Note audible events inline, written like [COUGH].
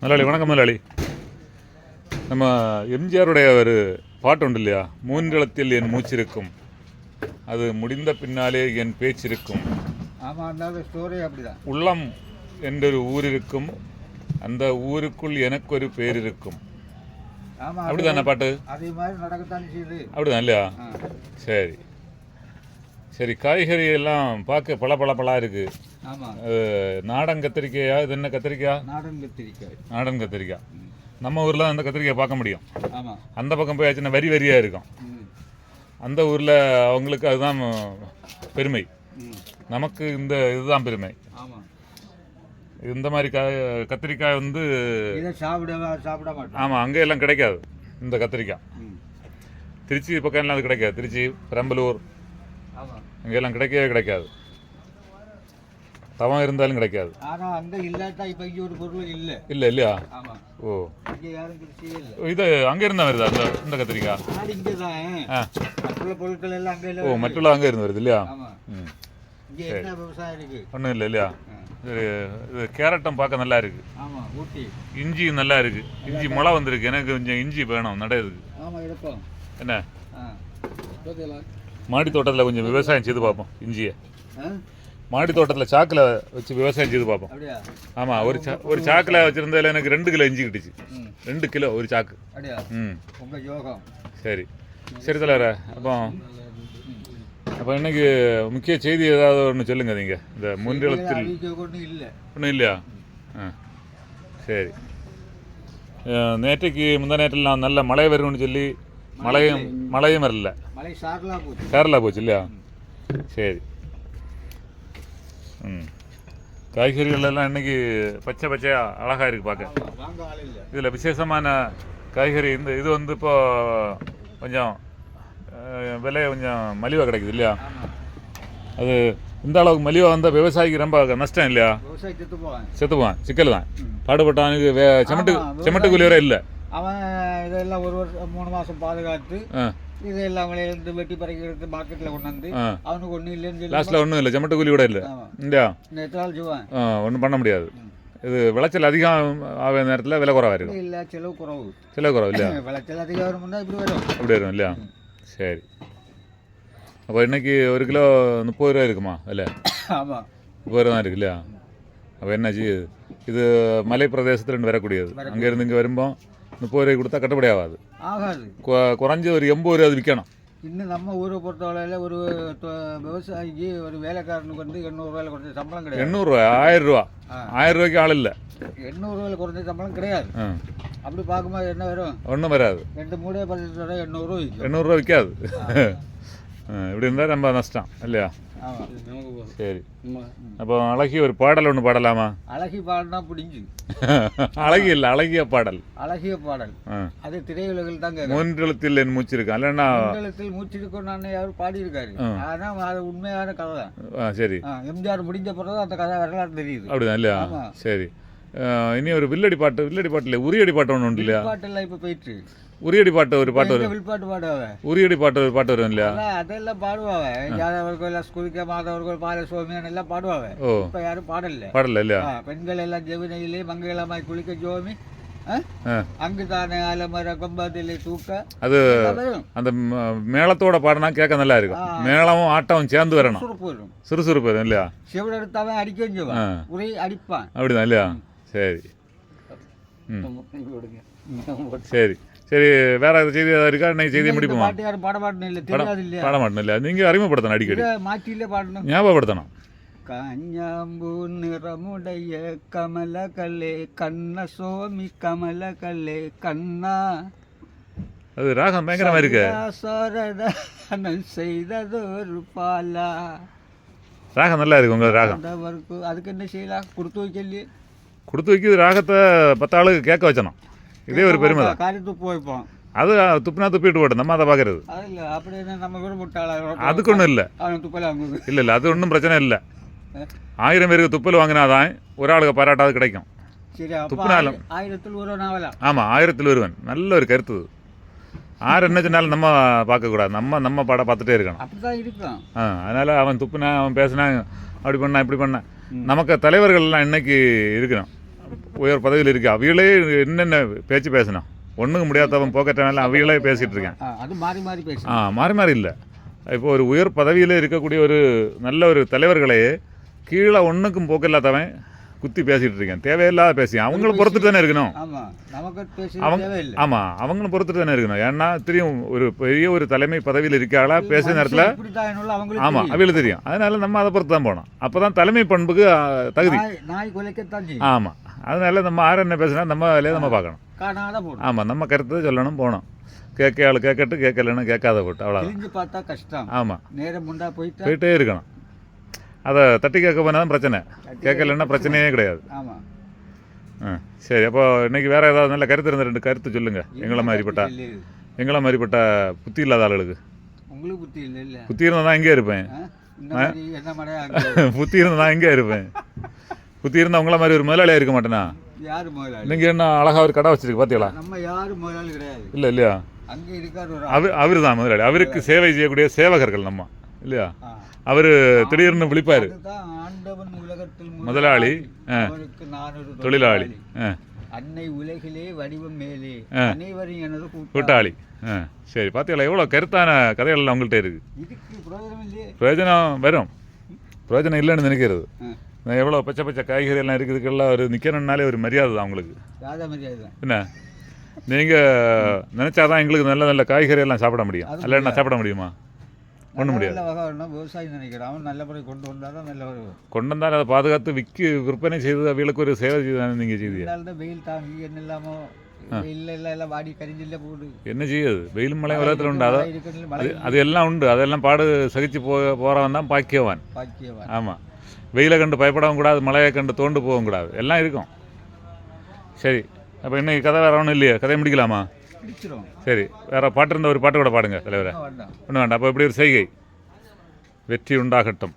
முதலாளி வணக்கம் முதலாளி நம்ம எம்ஜிஆருடைய ஒரு பாட்டு உண்டு இல்லையா? மூன்றளத்தில் என் மூச்சிருக்கும். அது முடிந்த பின்னாலே என் பேச்சிருக்கும். உள்ளம் என்றொரு ஊர் இருக்கும் அந்த ஊருக்குள் எனக்கொரு பேர் இருக்கும் அப்படிதானே பாட்டு? அப்படிதான் இல்லையா? சரி. சரி காய்கறி எல்லாம் பார்க்க பல பல பலா இருக்கு நாடன் கத்திரிக்காயா இது என்ன கத்திரிக்காய் நாடன் கத்திரிக்காய். நாடன் கத்திரிக்காய் நம்ம ஊரில் அந்த கத்திரிக்காய் பார்க்க முடியும். அந்த பக்கம் போயாச்சுன்னா வரி வரியாக இருக்கும். அந்த ஊரில் அவங்களுக்கு அதுதான் பெருமை. நமக்கு இந்த இதுதான் பெருமை. இந்த மாதிரி காய் கத்திரிக்காய் வந்து சாப்பிட சாப்பிட மாட்டோம். ஆமாம் அங்கே எல்லாம் கிடைக்காது இந்த கத்திரிக்காய். திருச்சி பக்கம் எல்லாம் அது கிடைக்காது. திருச்சி பெரம்பலூர். ஆமாம் இங்கெல்லாம் கிடைக்கவே கிடைக்காது. தவம் இருந்தாலும் கிடைக்காது. ஆனால் அங்கே இல்லாட்டா இப்போ இங்கே ஒரு பொருள் இல்லை. இல்லை இல்லையா? ஓ. இது அங்கே இருந்தா வருதா அந்த இந்த கத்திரிக்காய். இங்கே மற்ற பொருட்கள் எல்லாம் அங்கே ஓ மറ്റുள்ள அங்கே இருந்து வருது இல்லையா? ம். ஒன்றும் இல்லை இல்லையா. இது இது கேரட்டும் பார்க்க நல்லா இருக்கு. இஞ்சி நல்லா இருக்கு. இஞ்சி முளை வந்திருக்கு. எனக்கு கொஞ்சம் இஞ்சி வேணும் எடுப்போம் என்ன? மாடி தோட்டத்தில் கொஞ்சம் விவசாயம் செய்து பார்ப்போம் இஞ்சியை. மாடி தோட்டத்தில் சாக்கில் வச்சு விவசாயம் செய்து பார்ப்போம். ஆமாம் ஒரு சா ஒரு சாக்கில் வச்சுருந்ததில் எனக்கு ரெண்டு கிலோ இஞ்சி கிட்டுச்சு. ரெண்டு கிலோ ஒரு சாக்கு. ம். சரி. சரி தலைவர அப்போ அப்போ இன்னைக்கு முக்கிய செய்தி ஏதாவது ஒன்று சொல்லுங்க நீங்கள் இந்த முன்னிலத்தில். ஒன்றும் இல்லை. ஒன்றும் இல்லையா? ஆ. சரி. நேற்றைக்கு முந்தா நேற்றில் நல்ல மழை வரும்னு சொல்லி மழையும் மழையும் வரல. மழை சாரலாம் போச்சு. கேரளா போச்சு இல்லையா? சரி. ம். காய்கறிகள் எல்லாம் இன்னைக்கு பச்சை பச்சையா அழகா இருக்கு பார்க்க. இதில் விசேஷமான காய்கறி இந்த இது வந்து இப்போ கொஞ்சம் விலை கொஞ்சம் மலிவாக கிடைக்குது இல்லையா? அது இந்த அளவுக்கு மலிவாக வந்தால் விவசாயிக்கு ரொம்ப நஷ்டம் இல்லையா? விவசாயி செத்து போவான். செத்துவான் சிக்கல் தான். ம். பாடுபட்டானுக்கு வே செமட்டு செமட்டு கூலி வரை இல்லை. அவன் இதெல்லாம் ஒரு வருஷம் மூணு மாதம் பாதுகாத்து இதெல்லாம் விளையிருந்து வெட்டி பறக்கி எடுத்து மார்க்கெட்டில் கொண்டு வந்து ஆ. அவனுக்கு ஒன்றும் இல்லைன்னு சொல்லி லாஸ்ட்டில் ஒன்றும் இல்லை. செமட்டு கூலி கூட இல்லை இல்லையா செய்வான் ஒன்றும் பண்ண முடியாது. இது விளைச்சல் அதிகம் ஆகிற நேரத்தில் விலை குறவாக இருக்கும் இல்லை செலவு குறவு. சில குறவு இல்லையா? [LAUGHS] விளைச்சல் அதிகம் வரும்னா இப்படி வரும். அப்படி வரும் இல்லையா? சரி. அப்போ இன்னைக்கு ஒரு கிலோ முப்பது ரூபா இருக்குமா இல்லை [COUGHS] ஆமாம் முப்பது ரூபா தான் இருக்கு இல்லையா? அப்போ என்னாச்சு இது மலை பிரதேசத்துலேருந்து வரக்கூடியது. அங்கேருந்து இங்கே வரும்போது முப்பது ரூபாய்க்கு கொடுத்தா கட்டுப்படி ஆகாது. ஆகாது. குறைஞ்ச ஒரு எண்பது ரூபா அது விற்கணும். இன்னும் நம்ம ஊரை பொறுத்தவரையில் ஒரு விவசாயிக்கு ஒரு வேலைக்காரனுக்கு வந்து எண்ணூறுரூவாயில் குறைஞ்ச சம்பளம் கிடையாது. எண்ணூறுரூவா ஆயிரம் ரூபா. ஆயிரம் ரூபாய்க்கு ஆள் இல்லை. எண்ணூறுரூவாயில் குறைஞ்ச சம்பளம் கிடையாது. அப்படி பார்க்கும்போது என்ன வரும்? ஒன்றும் வராது. ரெண்டு மூணே பத்து ரூபா எண்ணூறுரூவா விற்கும். எண்ணூறுரூவா விற்காது. [LAUGHS] இப்படி இருந்தால் ரொம்ப நஷ்டம் இல்லையா? சரி. அப்போ அழகி ஒரு பாடல் ஒன்று பாடலாமா? அழகி பாடல்னா பிடிஞ்சு. [LAUGHS] அழகி இல்லை அழகிய பாடல். அழகிய பாடல். அது திரையுலகில் தான் கேட்கும் மூன்றெழுத்தில் என் மூச்சு இருக்கு? இல்லைன்னா மண்டலத்தில் மூச்சிருக்கும் நான் யாரும் பாடியிருக்காரு. ஆனால் அது உண்மையான கதை. தான் சரி. எம்ஜிஆர் முடிஞ்ச பிறகு அந்த கதை வரலாறு தெரியுது. அப்படிதான் இல்லையா. சரி. இனி ஒரு வில்லடி பாட்டு வில்லடி பாட்டு இல்லை உரியடி பாட்டு ஒன்று உண்டு இல்லையா? பாட்டெல்லாம் இப்போ போயிட்டு. உரியடி பாட்டு ஒரு பாட்டு வரும். வில்பாட்டு பாடுவாங்க உரியடி பாட்டு ஒரு பாட்டு வரும் இல்லையா? அதெல்லாம் பாடுவாங்க யாதவர் கோயில் ஸ்கூலுக்கு மாதவர் கோயில் பாலசுவாமியான் எல்லாம் பாடுவாங்க இப்போ யாரும் பாடல. பாடல இல்லையா? பெண்கள் எல்லாம் ஜெவினையிலே மங்களமாய் குளிக்க ஜோமி. அங்கு தானே ஆலமர கொம்பத்திலே தூக்க. அது எல்லாம் அந்த மேளத்தோட பாடினா கேட்க நல்லா இருக்கும். மேளமும் ஆட்டமும் சேர்ந்து வரணும். சுறுசுறுப்பு வரும். இல்லையா? சிவன் எடுத்தாவன். செய்வான் உரை அடிப்பான். அப்படிதான் இல்லையா? சரி. சரி. சரி வேற ஏதாவது செய்தி ஏதாவது இருக்கா? இன்னைக்கு செய்தியை முடிப்போமா? பாட்டு யாரும் பாட மாட்டேன் இல்லை. தெரியாது இல்லையா பாட மாட்டேன் இல்லையா நீங்கள் அறிமுகப்படுத்தணும் அடிக்கடி. இதை மாற்றிலே பாடணும். ஞாபகப்படுத்தணும். கஞ்சாம்பூ நிறமுடைய கமலகலே கண்ண சோமி கமலகலே கண்ணா. அது ராகம் பயங்கரமா இருக்கு. சோரதானம் செய்ததொரு பாலா. ராகம் நல்லா இருக்கு உங்க ராகம். அதுக்கு என்ன செய்யலாம்? கொடுத்து வைக்கலையே. கொடுத்து வைக்கிது ராகத்தை பத்தாளுக்கு கேட்க வச்சணும். இதே ஒரு பெருமை தான். காரி துப்பு வைப்போம் அது துப்புனா துப்பிட்டு போட்டு நம்ம அதை பார்க்கறது. அதுக்கு ஒன்றும் இல்லை. இல்லை இல்லை அது ஒன்றும் பிரச்சனை இல்லை. ஆயிரம் பேருக்கு துப்பல் வாங்கினாதான் ஒரு ஆளுக்கு பாராட்டாவது கிடைக்கும். துப்புனாலும். ஆயிரத்தில் ஆமாம் ஆயிரத்தில் ஒருவன். நல்ல ஒரு கருத்து. ஆறு என்ன சொன்னாலும் நம்ம பார்க்கக்கூடாது நம்ம நம்ம பாடம் பார்த்துட்டே இருக்கணும். அப்படிதான் இருக்கும் ஆ அதனால் அவன் துப்புனா அவன் பேசினா அப்படி பண்ணா இப்படி பண்ணா. நமக்கு தலைவர்கள் எல்லாம் இன்னைக்கு இருக்கணும். உயர் பதவியில் இருக்கு. அவைகளே என்னென்ன பேச்சு பேசணும் ஒன்றுக்கு முடியாதவன் போக்கட்டனால அவைகளே பேசிகிட்டு இருக்கேன். அது மாறி மாறி பேசு ஆ மாறி மாறி இல்லை. இப்போ ஒரு உயர் பதவியில் இருக்கக்கூடிய ஒரு நல்ல ஒரு தலைவர்களே கீழே ஒன்றுக்கும் போக்கில்லாதவன் குத்தி பேசிகிட்டு இருக்கேன். தேவையில்லாத பேசி. அவங்கள பொறுத்துட்டு தானே இருக்கணும். அவங்க ஆமாம் அவங்களும் பொறுத்துட்டு தானே இருக்கணும். ஏன்னா தெரியும் ஒரு பெரிய ஒரு தலைமை பதவியில் இருக்காளா பேசுகிற நேரத்தில் என்னுள்ள அவங்களுக்கு ஆமாம் தெரியும். அதனால நம்ம அதை பொறுத்து தான் போனோம் அப்போ தான் தலைமை பண்புக்கு தகுதி. ஆமாம் அதனால நம்ம ஆறு என்ன பேசுனா நம்ம வேலையை நம்ம பார்க்கணும். ஆமாம் நம்ம கருத்தை சொல்லணும் போகணும். கேட்க ஆள் கேட்கட்டு கேட்கலன்னு கேட்காத போட்டு தெரிஞ்சு பார்த்தா கஷ்டம். ஆமாம் நேரம் முண்டா போயிட்டா? போயிட்டே இருக்கணும். அதை தட்டி கேட்க போனால் தான் பிரச்சனை கேட்கலன்னா பிரச்சனையே கிடையாது. ஆமா. ஆ சரி அப்போ இன்னைக்கு வேறு ஏதாவது நல்ல கருத்து இருந்த ரெண்டு கருத்து சொல்லுங்கள் எங்களை மாதிரிப்பட்ட. எங்களை மாதிரிப்பட்ட புத்தி இல்லாத ஆளுகளுக்கு. உங்களுக்கு புத்தி இல்ல இல்ல. புத்தி இருந்தால் தான் எங்கே இருப்பேன். புத்தி இருந்தால் தான் எங்கே இருப்பேன். புத்தி இருந்தால் உங்கள மாதிரி ஒரு முதலாளியாக இருக்க மாட்டேனா? யாரு முதலாளி? நீங்கள் என்ன அழகாக ஒரு கடை வச்சிருக்கு பார்த்தீங்களா நம்ம யாரு முதலாளி கிடையாது. இல்லை இல்லையா? அங்க இருக்காரு அவர் அவர் தான் முதலாளி. அவருக்கு சேவை செய்யக்கூடிய சேவகர்கள் நம்ம. இல்லையா. அவர் திடீர்னு விழிப்பார். முதலாளி, தொழிலாளி. அன்னை உலகிலே வடிவம் மேலே. அனைவரும் எனது கூட்டாளி. சரி பார்த்தீங்களா எவ்வளோ கருத்தான கதைகள் அவங்கள்ட்ட இதுக்கு பிரயோஜனம் வரும். பிரயோஜனம் இல்லைன்னு நினைக்கிறது. எவ்வளோ பச்சை பச்சை காய்கறி எல்லாம் இருக்குதுக்கெல்லாம் ஒரு நிற்கணும்னாலே ஒரு மரியாதை தான் தான். என்ன? நீங்கள் நினச்சாதான் எங்களுக்கு நல்ல நல்ல காய்கறி எல்லாம் சாப்பிட முடியும். இல்லைன்னா சாப்பிட முடியுமா? ஒன்றும் முடியாது. நல்ல வகை வேணும் விவசாயி நினைக்கிறான். அவன் நல்ல முறை கொண்டு வந்தால் தான் நல்ல ஒரு கொண்டு வந்தால் அதை பாதுகாத்து விற்று விற்பனை செய்து அவங்களுக்கு ஒரு சேவை செய்து நீங்கள் செய்தீங்க? வெயில் தாங்கி என்ன இல்லாம வெயில் எல்லாம் எல்லாம் வாடி கரிஞ்சில்ல போகுது. என்ன செய்யுது? வெயில் மழை உலகத்தில் உண்டு. அதை மழை இருக்கிறதுல அது எல்லாம் உண்டு. அதெல்லாம் பாடு சகிச்சு போ போகிறவன் தான் பாக்கியவான். பாக்கியவன். ஆமாம் வெயிலை கண்டு பயப்படவும் கூடாது மழையை கண்டு தோண்டு போகவும் கூடாது. எல்லாம் இருக்கும். சரி. அப்போ இன்னைக்கு கதை வேறு ஒன்றும் இல்லையா? கதையை முடிக்கலாமா? பிடிச்சிரும். சரி வேறு பாட்டு இருந்த ஒரு பாட்டு கூட பாடுங்க தலைவரை. ஒன்றும் வேண்டாம். அப்போ எப்படி ஒரு செய்கை. வெற்றி உண்டாகட்டும்.